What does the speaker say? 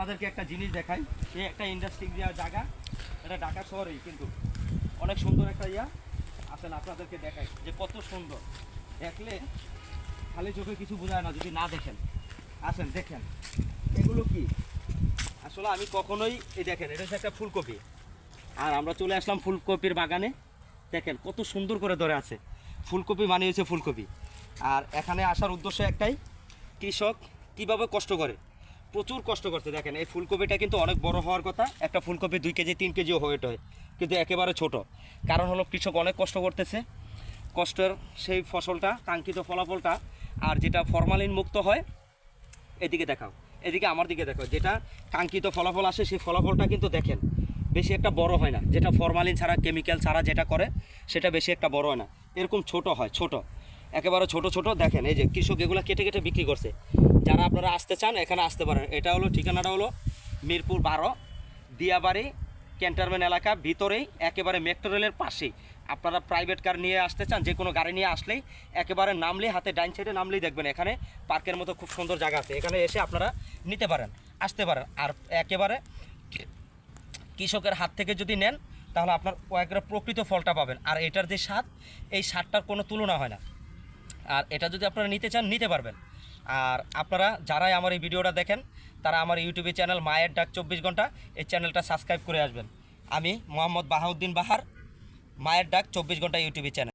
আপনাদেরকে একটা জিনিস দেখাই। এই একটা ইন্ডাস্ট্রি জায়গা, এটা ঢাকা শহরেই, কিন্তু অনেক সুন্দর একটা ইয়া। আসেন, আপনাদেরকে দেখাই যে কত সুন্দর। দেখলে খালি চোখে কিছু বোঝায় না, যদি না দেখেন। আসেন, দেখেন। এগুলো কি? আসলে আমি কখনোই, এই দেখেন, এটা হচ্ছে একটা ফুলকপি। আর আমরা চলে আসলাম ফুলকপির বাগানে। দেখেন, কত সুন্দর করে ধরে আছে। ফুলকপি মানে হচ্ছে ফুলকপি। আর এখানে আসার উদ্দেশ্য একটাই, কৃষক কীভাবে কষ্ট করে? প্রচুর কষ্ট করতে দেখেন। এই ফুলকপিটা কিন্তু অনেক বড় হওয়ার কথা। একটা ফুলকপি দুই কেজি, তিন কেজিও হয় কিন্তু একেবারে ছোট। কারণ হলো কৃষক অনেক কষ্ট করতেছে। কষ্টের সেই ফসলটা, কাঙ্ক্ষিত ফলাফলটা, আর যেটা ফরমালিন মুক্ত হয়, এদিকে দেখাও। এদিকে আমার দিকে দেখো যেটা কাঙ্ক্ষিত ফলাফল আসে, সেই ফলাফলটা কিন্তু দেখেন। বেশি একটা বড় হয় না। যেটা ফরমালিন ছাড়া, কেমিক্যাল ছাড়া যেটা করে, সেটা বেশি একটা বড় হয় না। এরকম ছোট হয়, ছোট। একেবারে ছোট ছোট, দেখেন, এই যে কৃষক এগুলো কেটে কেটে বিক্রি করছে। যারা আপনারা আসতে চান, এখানে আসতে পারেন। এটা হলো, ঠিকানাটা হলো মিরপুর বারো, দিয়াবাড়ি ক্যান্টারমেন্ট এলাকা, ভিতরেই, একেবারে মেট্রো রেলের পাশেই। আপনারা প্রাইভেট কার নিয়ে আসতে চান, যে কোনো গাড়ি নিয়ে আসলেই একেবারে নামলেই, হাতে ডাইন সাইডে নামলেই দেখবেন, এখানে পার্কের মতো খুব সুন্দর জায়গা আছে। এখানে এসে আপনারা নিতে পারেন, আসতে পারেন। আর একেবারে কৃষকের হাত থেকে যদি নেন, তাহলে আপনার একবারে প্রকৃত ফলটা পাবেন। আর এটার যে স্বাদ, এই স্বাদটার কোনো তুলনা হয় না। আর এটা যদি আপনারা নিতে চান, নিতে পারবেন। আর আপনারা যারাই আমার এই ভিডিওটা দেখেন, তারা আমার ইউটিউবে চ্যানেল মায়ের ডাক চব্বিশ ঘণ্টা, এই চ্যানেলটা সাবস্ক্রাইব করে আসবেন। আমি মোহাম্মদ বাহাউদ্দিন বাহার, মায়ের ডাক চব্বিশ ঘণ্টা ইউটিউবে চ্যানেল